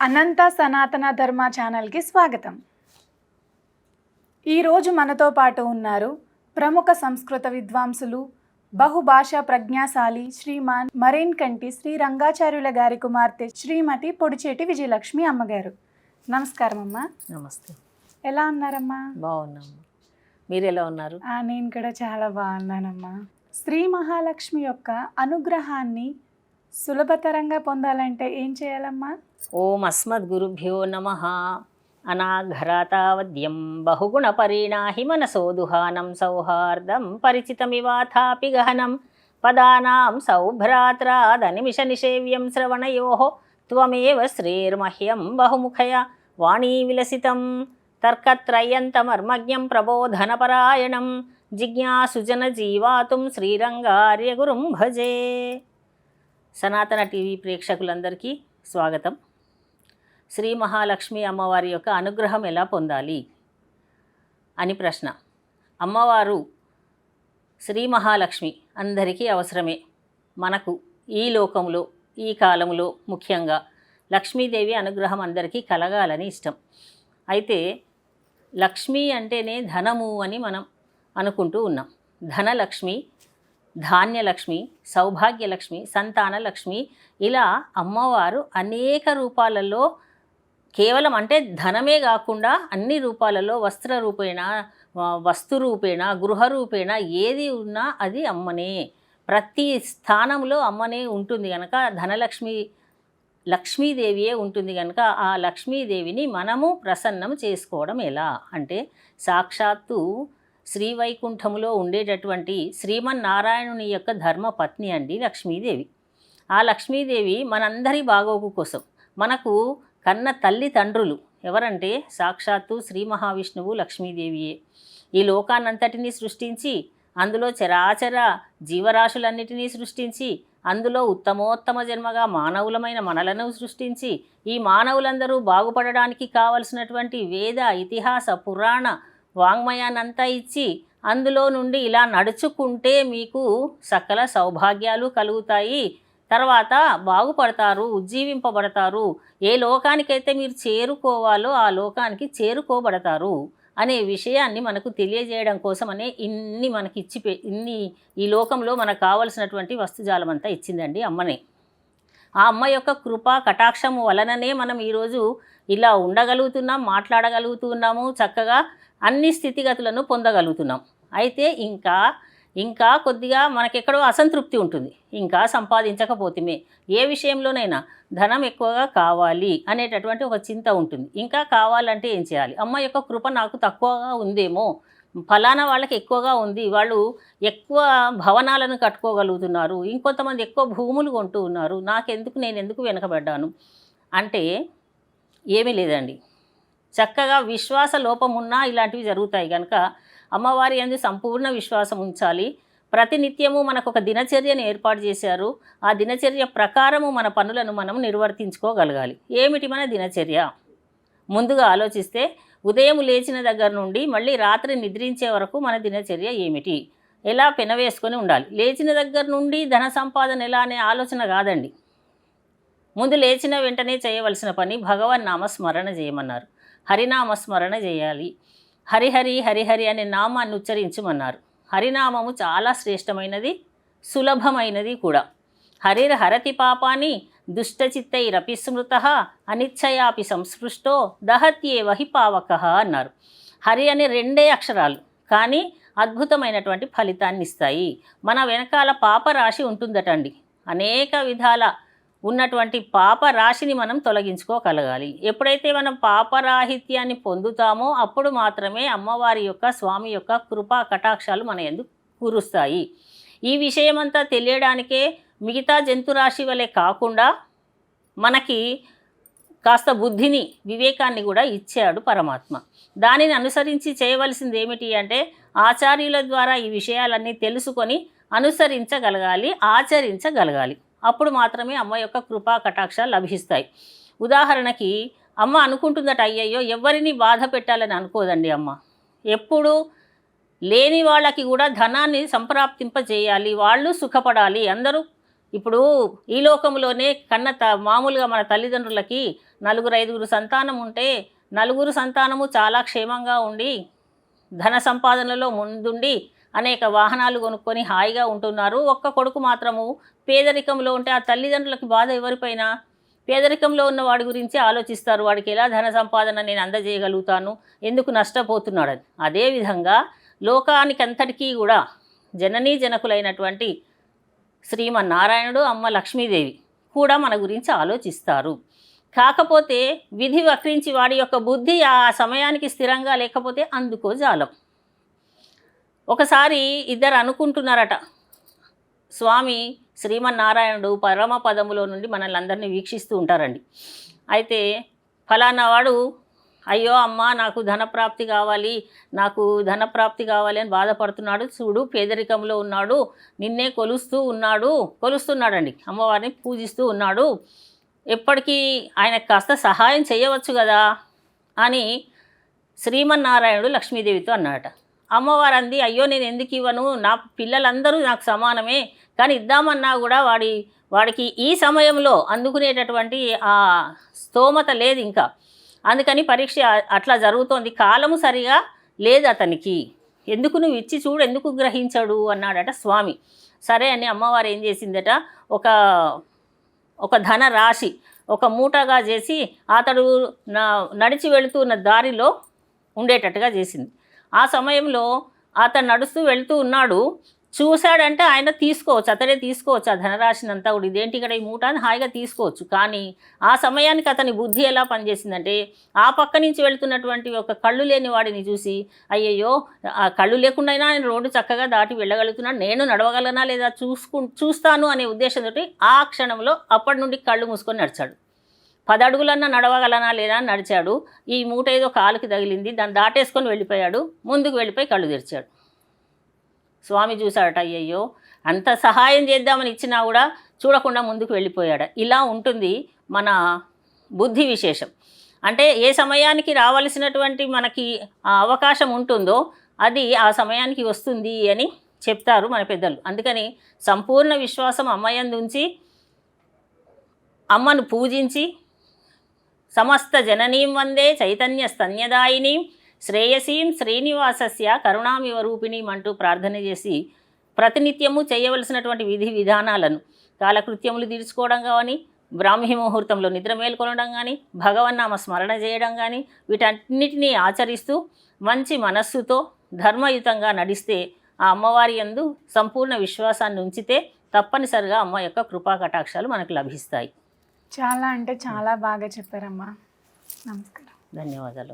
అనంత సనాతన ధర్మ ఛానల్కి స్వాగతం. ఈరోజు మనతో పాటు ఉన్నారు ప్రముఖ సంస్కృత విద్వాంసులు బహుభాషా ప్రజ్ఞాశాలి శ్రీమాన్ మరేన్ కంటి శ్రీ రంగాచార్యుల గారి కుమార్తె శ్రీమతి పొడిచేటి విజయలక్ష్మి అమ్మగారు. నమస్కారం అమ్మా. నమస్తే. ఎలా ఉన్నారమ్మా? బాగున్నాము మీరు ఎలా ఉన్నారు? నేను కూడా చాలా బాగున్నానమ్మా. శ్రీ మహాలక్ష్మి యొక్క అనుగ్రహాన్ని సులభతరంగా పొందాలంటే ఏం చేయాలమ్మా? ఓం అస్మద్గురుభ్యో నమ. అనాఘరాతావద్యం బహుగుణ పరిణాహి మనసోదుహానం సౌహార్దం పరిచితమివాథాపి గహనం. పదానాం సౌభ్రాత్రాదనిమిష నిషేవ్యం శ్రవణయో. త్వమేవ శ్రీర్మహ్యం బహుముఖయ వాణీ విలసితం. తర్కత్రయంతమర్మజ్ఞం ప్రబోధనపరాయణం. జిజ్ఞాసుజన జీవాతుం శ్రీరంగార్యగురుం భజే. సనాతన టీవీ ప్రేక్షకులందరికీ స్వాగతం. శ్రీ మహాలక్ష్మి అమ్మవారి యొక్క అనుగ్రహం ఎలా పొందాలి? అని ప్రశ్న. అమ్మవారు శ్రీ మహాలక్ష్మి అందరికీ అవసరమే. మనకు ఈ లోకంలో ఈ కాలంలో ముఖ్యంగా లక్ష్మీదేవి అనుగ్రహం అందరికీ కలగాలని ఇష్టం. అయితే లక్ష్మి అంటేనే ధనము అని మనం అనుకుంటూ ఉన్నాం. ధనలక్ష్మి ధాన్యలక్ష్మి సౌభాగ్యలక్ష్మి సంతానలక్ష్మి ఇలా అమ్మవారు అనేక రూపాలలో కేవలం అంటే ధనమే కాకుండా అన్ని రూపాలలో వస్త్ర రూపేణ వస్తు రూపేణ గృహ రూపేణ ఏది ఉన్నా అది అమ్మనే. ప్రతి స్థానంలో అమ్మనే ఉంటుంది కనుక ధనలక్ష్మి లక్ష్మీదేవియే ఉంటుంది కనుక ఆ లక్ష్మీదేవిని మనము ప్రసన్నం చేసుకోవడం ఎలా? అంటే సాక్షాత్తు శ్రీవైకుంఠములో ఉండేటటువంటి శ్రీమన్నారాయణుని యొక్క ధర్మపత్ని అండి లక్ష్మీదేవి. ఆ లక్ష్మీదేవి మనందరి బాగోగు కోసం మనకు కన్న తల్లి తండ్రులు ఎవరంటే సాక్షాత్తు శ్రీ మహావిష్ణువు లక్ష్మీదేవియే. ఈ లోకాన్నంతటినీ సృష్టించి అందులో చరాచర జీవరాశులన్నిటినీ సృష్టించి అందులో ఉత్తమోత్తమ జన్మగా మానవులమైన మనలను సృష్టించి ఈ మానవులందరూ బాగుపడడానికి కావలసినటువంటి వేద ఇతిహాస పురాణ వాంగ్మయానంతా ఇచ్చి అందులో నుండి ఇలా నడుచుకుంటే మీకు సకల సౌభాగ్యాలు కలుగుతాయి. తర్వాత బాగుపడతారు ఉజ్జీవింపబడతారు. ఏ లోకానికైతే మీరు చేరుకోవాలో ఆ లోకానికి చేరుకోబడతారు అనే విషయాన్ని మనకు తెలియజేయడం కోసమనే ఇన్ని మనకి ఇచ్చి ఇన్ని ఈ లోకంలో మనకు కావలసినటువంటి వస్తుజాలం అంతా ఇచ్చిందండి అమ్మనే. ఆ అమ్మ యొక్క కృప కటాక్షము వలననే మనం ఈరోజు ఇలా ఉండగలుగుతున్నాం మాట్లాడగలుగుతున్నాము చక్కగా అన్ని స్థితిగతులను పొందగలుగుతున్నాం. అయితే ఇంకా ఇంకా కొద్దిగా మనకెక్కడో అసంతృప్తి ఉంటుంది. ఇంకా సంపాదించకపోతేమే. ఏ విషయంలోనైనా ధనం ఎక్కువగా కావాలి అనేటటువంటి ఒక చింత ఉంటుంది. ఇంకా కావాలంటే ఏం చేయాలి? అమ్మ యొక్క కృప నాకు తక్కువగా ఉందేమో? ఫలానా వాళ్ళకి ఎక్కువగా ఉంది. వాళ్ళు ఎక్కువ భవనాలను కట్టుకోగలుగుతున్నారు. ఇంకొంతమంది ఎక్కువ భూములు కొంటూ ఉన్నారు. నాకెందుకు? నేను ఎందుకు వెనకబడ్డాను? అంటే ఏమీ లేదండి. చక్కగా విశ్వాస లోపమున్నా ఇలాంటివి జరుగుతాయి కనుక అమ్మవారి అందు సంపూర్ణ విశ్వాసం ఉంచాలి. ప్రతినిత్యము మనకు ఒక దినచర్యను ఏర్పాటు చేశారు. ఆ దినచర్య ప్రకారము మన పనులను మనం నిర్వర్తించుకోగలగాలి. ఏమిటి మన దినచర్య? ముందుగా ఆలోచిస్తే ఉదయం లేచిన దగ్గర నుండి మళ్ళీ రాత్రి నిద్రించే వరకు మన దినచర్య ఏమిటి? ఎలా పెనవేసుకొని ఉండాలి? లేచిన దగ్గర నుండి ధన సంపాదన ఎలా అనే ఆలోచన కాదండి. ముందు లేచిన వెంటనే చేయవలసిన పని భగవన్ నామస్మరణ చేయమన్నారు. హరినామ స్మరణ చేయాలి. హరిహరి హరిహరి అనే నామాన్ని ఉచ్చరించమన్నారు. హరినామము చాలా శ్రేష్టమైనది సులభమైనది కూడా. హరిర్ హరతి పాపాని దుష్టచిత్తైరపి స్మృత అనిచ్చయాపి సంస్పృష్టో దహత్యేవ హి పావక అన్నారు. హరి అనే రెండే అక్షరాలు కానీ అద్భుతమైనటువంటి ఫలితాన్ని ఇస్తాయి. మన వెనకాల పాపరాశి ఉంటుందటండి. అనేక విధాల ఉన్నటువంటి పాప రాశిని మనం తొలగించుకోగలగాలి. ఎప్పుడైతే మనం పాపరాహిత్యాన్ని పొందుతామో అప్పుడు మాత్రమే అమ్మవారి యొక్క స్వామి యొక్క కృపా కటాక్షాలు మన ఎందుకు కురుస్తాయి. ఈ విషయమంతా తెలియడానికే మిగతా జంతురాశి వలె కాకుండా మనకి కాస్త బుద్ధిని వివేకాన్ని కూడా ఇచ్చాడు పరమాత్మ. దానిని అనుసరించి చేయవలసింది ఏమిటి అంటే ఆచార్యుల ద్వారా ఈ విషయాలన్నీ తెలుసుకొని అనుసరించగలగాలి ఆచరించగలగాలి. అప్పుడు మాత్రమే అమ్మ యొక్క కృపా కటాక్షాలు లభిస్తాయి. ఉదాహరణకి అమ్మ అనుకుంటుందట అయ్యయ్యో ఎవరిని బాధ పెట్టాలని అనుకోదండి అమ్మ. ఎప్పుడు లేని వాళ్ళకి కూడా ధనాన్ని సంప్రాప్తింపజేయాలి వాళ్ళు సుఖపడాలి. అందరూ ఇప్పుడు ఈ లోకంలోనే కన్న త మామూలుగా మన తల్లిదండ్రులకి నలుగురు ఐదుగురు సంతానం ఉంటే నలుగురు సంతానము చాలా క్షేమంగా ఉండి ధన సంపాదనలో ముందుండి అనేక వాహనాలు కొనుక్కొని హాయిగా ఉంటున్నారు. ఒక్క కొడుకు మాత్రము పేదరికంలో ఉంటే ఆ తల్లిదండ్రులకు బాధ ఎవరిపైన? పేదరికంలో ఉన్న వాడి గురించి ఆలోచిస్తారు. వాడికి ఎలా ధన సంపాదన నేను అందజేయగలుగుతాను? ఎందుకు నష్టపోతున్నాడని. అదేవిధంగా లోకానికి అంతటికీ కూడా జననీ జనకులైనటువంటి శ్రీమన్నారాయణుడు అమ్మ లక్ష్మీదేవి కూడా మన గురించి ఆలోచిస్తారు. కాకపోతే విధి వక్రించి వాడి యొక్క బుద్ధి ఆ సమయానికి స్థిరంగా లేకపోతే అందుకో జాలం. ఒకసారి ఇద్దరు అనుకుంటున్నారట స్వామి శ్రీమన్నారాయణుడు పరమ పదములో నుండి మనల్ని అందరినీ వీక్షిస్తూ ఉంటారండి. అయితే ఫలానా వాడు అయ్యో అమ్మ నాకు ధనప్రాప్తి కావాలి నాకు ధనప్రాప్తి కావాలి అని బాధపడుతున్నాడు. చూడు పేదరికంలో ఉన్నాడు నిన్నే కొలుస్తూ ఉన్నాడు కొలుస్తున్నాడండి. అమ్మవారిని పూజిస్తూ ఉన్నాడు. ఎప్పటికీ ఆయనకు కాస్త సహాయం చేయవచ్చు కదా? అని శ్రీమన్నారాయణుడు లక్ష్మీదేవితో అన్నాడట. అమ్మవారు అంది అయ్యో నేను ఎందుకు ఇవ్వను? నా పిల్లలందరూ నాకు సమానమే. కానీ ఇద్దామన్నా కూడా వాడి వాడికి ఈ సమయంలో అందుకునేటటువంటి ఆ స్తోమత లేదు ఇంకా. అందుకని పరీక్ష అట్లా జరుగుతోంది. కాలము సరిగా లేదు అతనికి. ఎందుకు నువ్వు ఇచ్చి చూడు ఎందుకు గ్రహించడు? అన్నాడట స్వామి. సరే అని అమ్మవారు ఏం చేసిందట ఒక ఒక ధన రాశి ఒక మూటగా చేసి అతడు నడిచి వెళుతున్న దారిలో ఉండేటట్టుగా చేసింది. ఆ సమయంలో అతను నడుస్తూ వెళ్తూ ఉన్నాడు. చూశాడంటే ఆయన తీసుకోవచ్చు అతడే తీసుకోవచ్చు ఆ ధనరాశినంతా కూడా. ఇదేంటి ఇక్కడ ఈ మూట అని హాయిగా తీసుకోవచ్చు. కానీ ఆ సమయానికి అతని బుద్ధి ఎలా పనిచేసిందంటే ఆ పక్క నుంచి వెళ్తున్నటువంటి ఒక కళ్ళు లేని వాడిని చూసి అయ్యయ్యో ఆ కళ్ళు లేకుండా ఆయన రోడ్డు చక్కగా దాటి వెళ్ళగలుగుతున్నాడు నేను నడవగలనా లేదా చూసుకు చూస్తాను అనే ఉద్దేశంతో ఆ క్షణంలో అప్పటి నుండి కళ్ళు మూసుకొని నడిచాడు. పదడుగులన్నా నడవగలనా లేదా అని నడిచాడు. ఈ మూట ఏదో కాలుకి తగిలింది. దాన్ని దాటేసుకొని వెళ్ళిపోయాడు. ముందుకు వెళ్ళిపోయి కళ్ళు తెరిచాడు. స్వామి చూశాడట అయ్యయ్యో అంత సహాయం చేద్దామని ఇచ్చినా కూడా చూడకుండా ముందుకు వెళ్ళిపోయాడు. ఇలా ఉంటుంది మన బుద్ధి విశేషం. అంటే ఏ సమయానికి రావలసినటువంటి మనకి అవకాశం ఉంటుందో అది ఆ సమయానికి వస్తుంది అని చెప్తారు మన పెద్దలు. అందుకని సంపూర్ణ విశ్వాసం అమ్మయందుంచి అమ్మను పూజించి సమస్త జననీం వందే చైతన్య స్తన్యదాయినీం శ్రేయసీం శ్రీనివాసస్య కరుణామివ రూపిణీం అంటూ ప్రార్థన చేసి ప్రతినిత్యము చేయవలసినటువంటి విధి విధానాలను కాలకృత్యములు తీర్చుకోవడం కానీ బ్రాహ్మీ ముహూర్తంలో నిద్ర మేల్కొనడం కానీ భగవన్నామ స్మరణ చేయడం కానీ వీటన్నిటినీ ఆచరిస్తూ మంచి మనస్సుతో ధర్మయుతంగా నడిస్తే ఆ అమ్మవారి యందు సంపూర్ణ విశ్వాసాన్ని ఉంచితే తప్పనిసరిగా అమ్మ యొక్క కృపా కటాక్షాలు మనకు లభిస్తాయి. చాలా అంటే చాలా బాగా చెప్పారమ్మా. నమస్కారం. ధన్యవాదాలు.